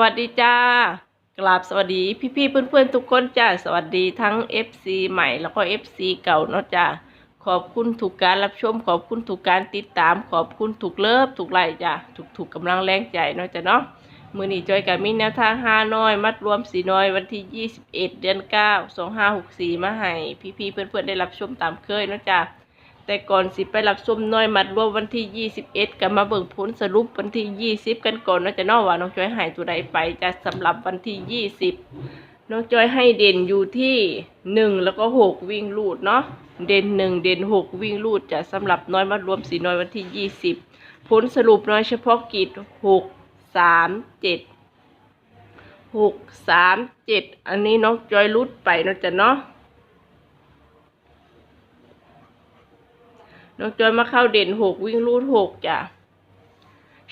วัสดีจ้ากราบสวัสดีพี่ๆเพื่อนๆทุกคนจ้าสวัสดีทั้ง FC ใหม่แล้วก็ FC เก่าเนาะจ้าขอบคุณถูกการรับชม ขอบคุณถูกการติดตาม ขอบคุณถูกเลิฟถูกไล่จ้าถูกถูกกำลังแรงใจเนาะจ้าเนาะมือหนีจอยกับมีแนวทางห้าน้อย มัดรวมสีน้อยวันที่ 21 เดือน 9 2564 มาให้พี่ๆเพื่อนๆได้รับชมตามเคยเนาะจ้า แต่ก่อนสิไปรับชมน้อยมัดรวมวันที่ 21กันมาเบิ่งผลสรุปวันที่ 20 กันก่อนเนาะจะเนอว่าน้องจอยหายตัวใดไปจะสำหรับวันที่ 20 น้องจอยให้เด่นอยู่ที่ 1 แล้วก็ 6 วิ่งลูดเนาะเด่น 1 เด่น 6 วิ่งลูดจะสำหรับน้อยมัดรวมสีน้อยวันที่ 20 ผลสรุปน้อยเฉพาะกิจ 6 3 7 6 3 7 อันนี้น้องจอยลุดไปเนาะจะเนาะ น้องจอยมาเข้าเด่นหกวิ่งรูดหกจ้ะ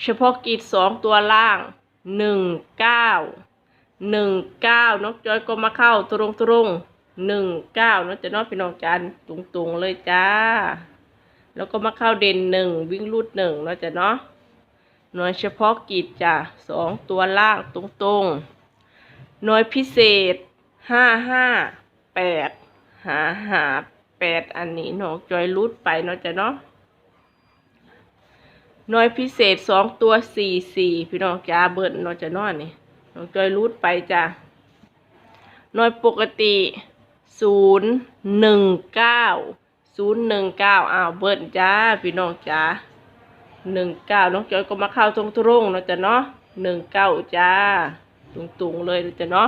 เฉพาะกิจสองตัวล่างหนึ่งเก้าหนึ่งเก้าน้องจอยก็มาเข้าตรงตรงหนึ่งเก้าน้องจะน้องพี่น้องกันตรงตรงเลยจ้า แล้วก็มาเข้าเด่นหนึ่งวิ่งรูดหนึ่งเนาะจ้ะเนาะหน่วยเฉพาะกิจจ้ะสองตัวล่างตรงตรงหน่วยพิเศษห้าห้าแปดหาหา แปดอันนี้น้องจอยรูดไปเนาะจ้ะเนาะน้อยพิเศษสองตัวสี่สี่พี่น้องจ้าเบิร์นเนาะจ้ะเนาะนี่น้องจอยรูดไปจ้ะน้อยปกติศูนย์หนึ่งเก้าศูนย์หนึ่งเก้าอ้าวเบิร์นจ้าพี่น้องจ้าหนึ่งเก้าน้องจอยก็มาเข้าตรงตรงเนาะจ้ะเนาะหนึ่งเก้าจ้าตรงตรงเลยเนาะจ้ะเนาะ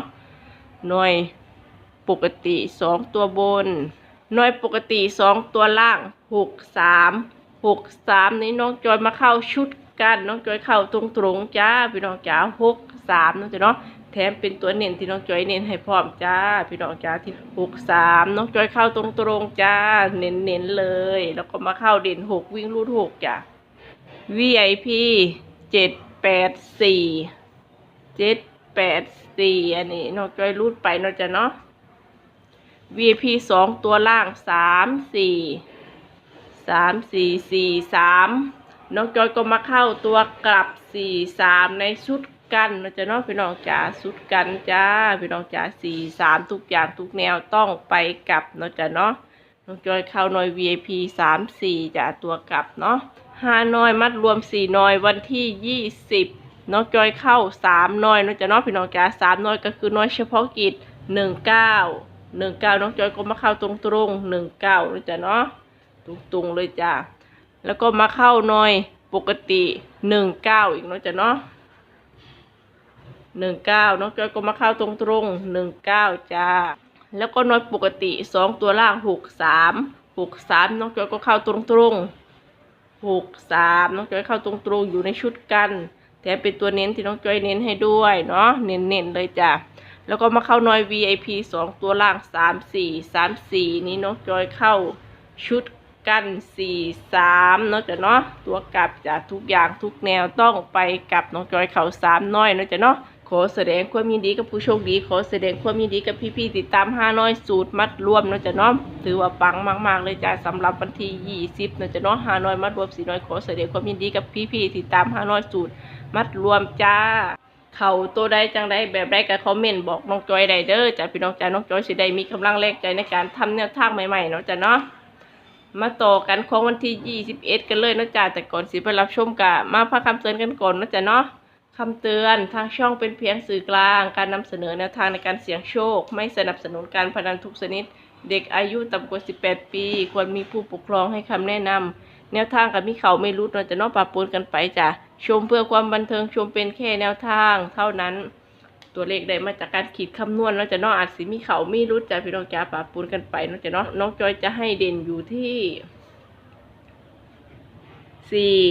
น้อยปกติสองตัวบน น้อยปกติสองตัวล่างหกสามหกสามนี้น้องจอยมาเข้าชุดกันน้องจอยเข้าตรงตรงจ้าพี่น้องจ้าหกสามน้องจอยเนาะแถมเป็นตัวเน้นที่น้องจอยเน้นให้พร้อมจ้าพี่น้องจ้าที่หกสามน้องจอยเข้าตรงตรงจ้าเน้นเน้นๆเลย แล้วก็มาเข้าเด่นหกวิ่งรูดหกจ้า VIP เจ็ดแปดสี่เจ็ดแปดสี่อันนี้น้องจอยรูดไปน้องจะเนาะ VIP สองตัวล่างสามสี่สามสี่สี่สามน้องจอยก็มาเข้าตัวกลับสี่สามในชุดกันนะจ๊ะน้องพี่น้องจ๋าชุดกันจ้าพี่น้องจ๋าสี่สามทุกอย่างทุกแนวต้องไปกลับนะจ๊ะเนาะน้องจอยเข้าหน่อย VIP สามสี่จ้ะตัวกลับเนาะห้าน้อยมัดรวมสี่น้อยวันที่ยี่สิบน้องจอยเข้าสามน้อยนะจ๊ะเนาะพี่น้องจ๋าสามน้อยก็คือน้อยเฉพาะกิจหนึ่งเก้า หนึ่งเก้าน้องจอยก็มาเข้าตรงตรงหนึ่งเก้าเลยจ้ะเนาะตรงตรงเลยจ้ะแล้วก็มาเข้าหน่อยปกติหนึ่งเก้าอีกเนาะจ้ะเนาะหนึ่งเก้าน้องจอยก็มาเข้าตรงตรงหนึ่งเก้าจ้าแล้วก็หน่อยปกติสองตัวล่างหกสามหกสามน้องจอยก็เข้าตรงตรงหกสามน้องจอยเข้าตรงตรงอยู่ในชุดกันแถมเป็นตัวเน้นที่น้องจอยเน้นให้ด้วยเนาะเน้นๆเลยจ้ะ แล้วก็มาเข้าน้อย VIP สองตัวล่างสามสี่สามสี่นี้น้องจอยเข้าชุดกันสี่สามเนาะจ้ะเนาะตัวกลับจากทุกอย่างทุกแนวต้องไปกับน้องจอยเข้าสามน้อยเนาะจ้ะเนาะขอแสดงความยินดีกับผู้โชคดีขอแสดงความยินดีกับพี่ๆติดตามห้าน้อยสูตรมัดรวมเนาะจ้ะเนาะถือว่าปังมาก ๆ เลยจ้ะสำหรับวันที่ยี่สิบเนาะจ้ะเนาะห้าน้อยมัดรวมสี่น้อยขอแสดงความยินดีกับพี่ๆติดตามห้าน้อยสูตรมัดรวมจ้า เขาตัวใดจังใดแบบใดก็คอมเมนต์บอกน้องจอยได้เด้อจ้ะพี่น้องจ้าน้องจอยสิได้มีกำลังแรงใจในการทำแนวทางใหม่ๆเนาะจ้ะเนาะมาต่อกันของวันที่ 21 กันเลยเนาะจ้ะแต่ก่อนสิไปรับชมกะมาพักคำเตือนกันก่อนเนาะจ้ะเนาะคำเตือนทางช่องเป็นเพียงสื่อกลาง การนำเสนอแนวทางในการเสี่ยงโชค ไม่สนับสนุนการพนันทุกชนิด เด็กอายุต่ำกว่า 18 ปี ควรมีผู้ปกครองให้คำแนะนำแนวทางกับมีเขาไม่รู้เราจะเนอกปะปนกันไปจ้ะ ชมเพื่อความบันเทิงชมเป็นแค่แนวทาง เท่านั้น ตัวเลขได้มาจากการขีดคำนวณเราจะเนอกอาจสิมีเขาม่รู้จ้ะพี่น้องจ้าปะปนกันไปเนาะจะเนาะน้องจอยจะให้เด่นอยู่ที่สี่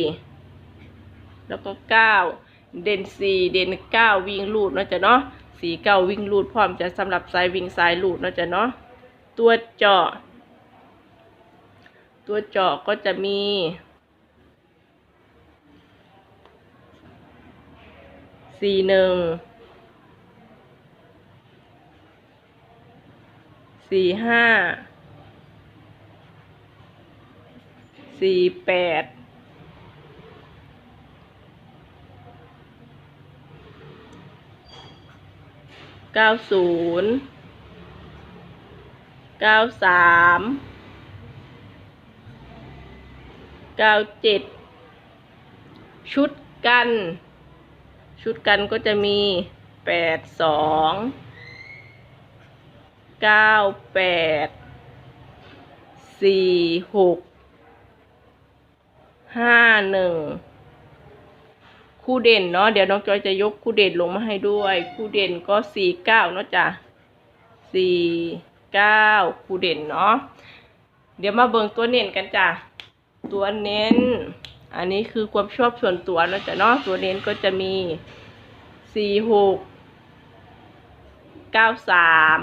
แล้วก็เก้าเด่นสี่เด่นเก้าวิ่งลูดเนาะจะเนาะสี่เก้าวิ่งลูดพร้อมจะสำหรับสายวิ่งสายลูดเนาะจะเนาะตัวเจาะ ตัวเจาะก็จะมี สี่หนึ่งสี่ห้าสี่แปดเก้าศูนย์เก้าสามเก้าเจ็ดชุดกัน ชุดกันก็จะมีแปดสองเก้าแปดสี่หกห้าหนึ่งคู่เด่นเนาะเดี๋ยวน้องจอยจะยกคู่เด่นลงมาให้ด้วย คู่เด่นก็สี่เก้าเนาะจ้ะสี่เก้าคู่เด่นเนาะเดี๋ยวมาเบิ่งตัวเน้นกันจ้ะตัวเน้น อันนี้คือความชอบส่วนตัวเนาะจ้ะเนาะตัวเน้นก็จะมีสี่หกเก้าสาม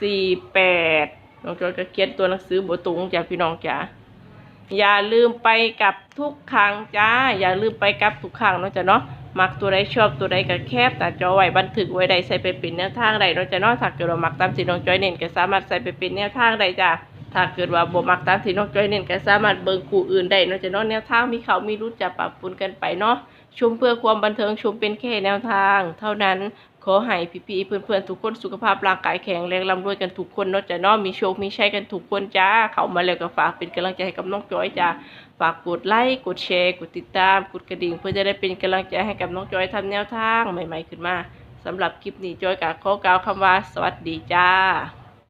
สี่แปดน้องจอยก็เขียนตัวหนังสือบทตรงจ้ะพี่น้องจ้ะอย่าลืมไปกับทุกครั้งจ้า อย่าลืมไปกับทุกครั้งเนาะจ้ะเนาะมักตัวใดชอบตัวใดก็แคบแต่จอไว้บันทึกไว้ใดใส่ไปเป็นแนวทางใดเนาะจ้ะเนาะถ้าเกิดว่ามักตามที่น้องจอยเน้นก็สามารถใส่ไปเป็นแนวทางใดจ้ะ ถ้าเกิดว่าบ่มักตามที่น้องจ้อยเน้นก็สามารถเบิ่งคู่อื่นได้นาะจะเนาะแนวทางมีเขามีรู้จะปรับปรุงกันไปเนาะชมเพื่อความบันเทิงชมเป็นแค่แนวทาง เท่านั้นขอให้พี่ๆเพื่อนๆทุกคนสุขภาพร่างกายแข็งแรงร่ำรวยกันทุกคนนาะจะเนาะมีโชคมีชัยกันทุกคนจ้าเข้ามาแล้วก็ฝากเป็นกำลังใจให้กับน้องจอยจ้าฝากกดไลค์กดแชร์กดติดตามกดกระดิ่ง เพื่อจะได้เป็นกำลังใจให้กับน้องจอยทำแนวทางใหม่ ๆขึ้นมาสำหรับคลิปนี้จอยก็ขอกล่าวคำว่า สวัสดีจ้า